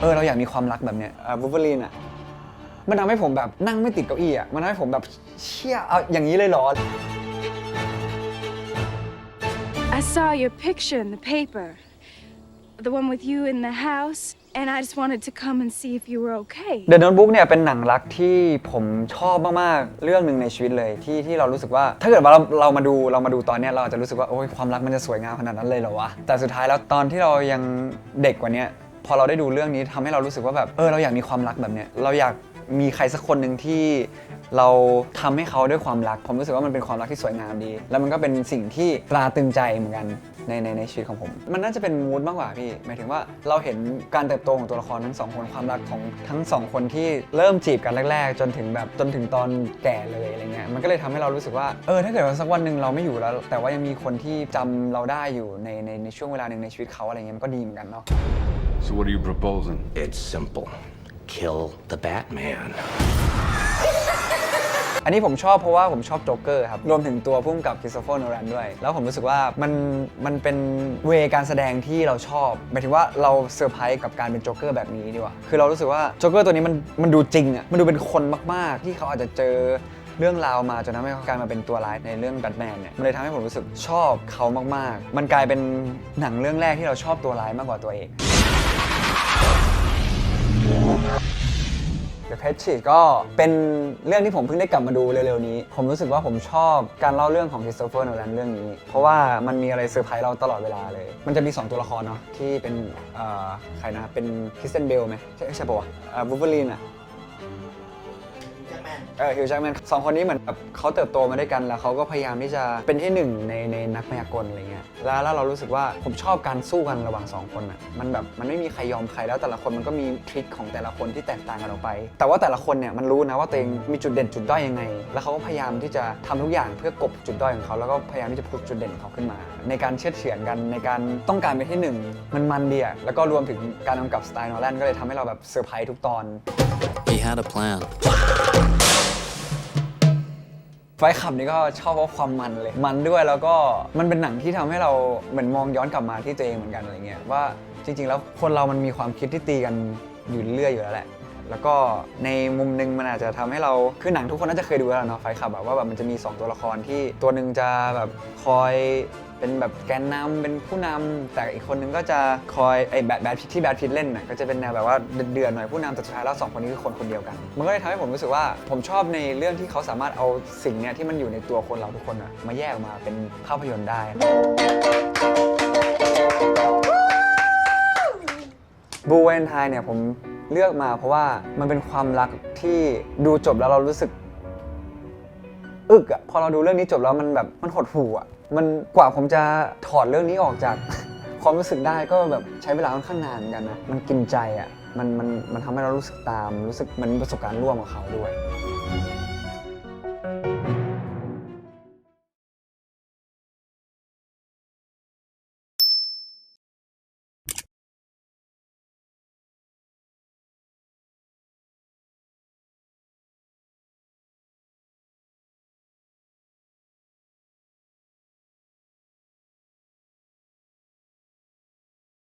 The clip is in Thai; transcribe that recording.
เออเราอยากมีความรักแบบเนี้ยบูเบอรีนอะมันทำให้ผมแบบนั่งไม่ติดเก้าอี้อะมันทำให้ผมแบบเชี่ยเอาอย่างนี้เลยเหรอ I saw your picture in the paper. The one with you in the house. And I just wanted to come and see if you were okay. The Notebook เนี่ยเป็นหนังรักที่ผมชอบมากๆเรื่องหนึ่งในชีวิตเลยที่ที่เรารู้สึกว่า ถ้าเกิดว่าเราเรามาดูเรามาดูตอนเนี้ยเราอาจจะรู้สึกว่าโอ้ยความรักมันจะสวยงามขนาดนั้นเลยเหรอวะแต่สุดท้ายแล้วตอนที่เรายังเด็กกว่าเนี้ย พอเราได้ดูเรื่องนี้ทำให้เรารู้สึกว่าแบบเออเราอยากมีความรักแบบเนี้ยเราอยากมีใครสักคนหนึ่งที่เราทำให้เขาด้วยความรัก ผมรู้สึกว่ามันเป็นความรักที่สวยงามดี แล้วมันก็เป็นสิ่งที่ตราตึงใจเหมือนกันในในในชีวิตของผม มันน่าจะเป็นมูดมากกว่าพี่หมายถึงว่าเราเห็นการเติบโตของตัวละครทั้งสองคนความรักของทั้งสองคนที่เริ่มจีบกันแรก ๆ จนถึงแบบจนถึงตอนแก่เลยอะไรเงี้ยมันก็เลยทำให้เรารู้สึกว่าเออถ้าเกิดว่าสักวันหนึ่งเราไม่อยู่แล้ว แต่ว่ายังมีคนที่จำเราได้อยู่ในในในช่วงเวลาหนึ่งในชีวิตเขาอะไรเงี้ยมันก็ดีเหมือนกันเนาะ So what are you proposing? It's simple. Kill the Batman. อันนี้ผมชอบเพราะว่าผมชอบโจ๊กเกอร์ครับ รวมถึงตัวพุ่มกับคริสโตเฟอร์โนแลนด้วย แล้วผมรู้สึกว่ามันมันเป็นเวการแสดงที่เราชอบหมายถึงว่าเราเซอร์ไพรส์กับการเป็นโจ๊กเกอร์แบบนี้ดีกว่า คือเรารู้สึกว่าโจ๊กเกอร์ตัวนี้มันมันดูจริงอะมันดูเป็นคนมาก ๆ ที่เขาอาจจะเจอเรื่องราวมาจนทำให้เขากลายมาเป็นตัวร้ายในเรื่องแบทแมนเนี่ยมันเลยทำให้ผมรู้สึกชอบเขามากๆ มันกลายเป็นหนังเรื่องแรกที่เราชอบตัวร้ายมากกว่าตัวเอง The p a t r i o t ก็เป็นเรื่องที่ผมเพิ่งได้กลับมาดูเร็วๆนี้ ผมรู้สึกว่าผมชอบการเล่าเรื่องของคริสโตเฟอร์โนแลนเรื่องนี้ เพราะว่ามันมีอะไรเซอร์ไพรส์เราตลอดเวลาเลย มันจะมี 2 ตัวละครเนาะที่เป็นใครนะเป็นคริสเตนเบลไหมใช่ใช่ปะวะวูเวอรีนอะ เออฮิวจ์แจ็คแมนสองคนนี้เหมือนแบบเขาเติบโตมาด้วยกันแล้วเขาก็พยายามที่จะเป็นที่หนึ่งในในนักพยากลอะไรเงี้ยแล้วแล้วเรารู้สึกว่าผมชอบการสู้กันระหว่างสองคนอะมันแบบมันไม่มีใครยอมใครแล้วแต่ละคนมันก็มีทริคของแต่ละคนที่แตกต่างกันออกไป แต่ว่าแต่ละคนเนี่ยมันรู้นะว่าตัวเองมีจุดเด่นจุดด้อยยังไง แล้วเขาก็พยายามที่จะทำทุกอย่างเพื่อกบจุดด้อยของเขาแล้วก็พยายามที่จะพุชจุดเด่นของเขาขึ้นมา ในการเชื่อดเฉือนกันในการต้องการเป็นที่หนึ่งมันมันดีอะแล้วก็รวมถึงการกำกับสไตล์นอร์แลนก็เลยทำให้เราแบบเซอร์ไพรส์ทุกตอน He had a plan. ไฟขับนี่ก็ชอบเพราะความมันเลย มันด้วยแล้วก็มันเป็นหนังที่ทำให้เราเหมือนมองย้อนกลับมาที่ตัวเองเหมือนกันอะไรเงี้ยว่าจริง ๆ แล้วคนเรามันมีความคิดที่ตีกันอยู่เรื่อยอยู่แล้วแหละ แล้วก็ในมุมหนึงมันอาจจะทำให้เราคือหนังทุกคนน่าจะเคยดูแล้วเนาะไฟขับแบบว่าแบบมันจะมี 2 ตัวละครที่ตัวหนึ่งจะแบบคอยเป็นแบบแกนนำเป็นผู้นำแต่อีกคนนึงก็จะคอยไอ้แบทแบทที่แบทพิทเล่นน่ะก็จะเป็นแนวแบบว่าเดือดๆหน่อยผู้นำแต่สุดท้ายแล้วสองคนนี้คือคนคนเดียวกัน มันก็เลยทำให้ผมรู้สึกว่าผมชอบในเรื่องที่เขาสามารถเอาสิ่งเนี้ยที่มันอยู่ในตัวคนเราทุกคนอะมาแยกออกมาเป็นภาพยนตร์ได้บูเวนไทเนี่ยผม เลือกมาเพราะว่ามันเป็นความรักที่ดูจบแล้วเรารู้สึก อึกอะพอเราดูเรื่องนี้จบแล้วมันแบบมันหดหู่อะมันกว่าผมจะถอดเรื่องนี้ออกจาก ความรู้สึกได้ก็แบบใช้เวลาค่อนข้างนานเหมือนกันนะมันกินใจอะมันมันมันทำให้เรารู้สึกตาม รู้สึกมันมีประสบการณ์ร่วมกับเขาด้วย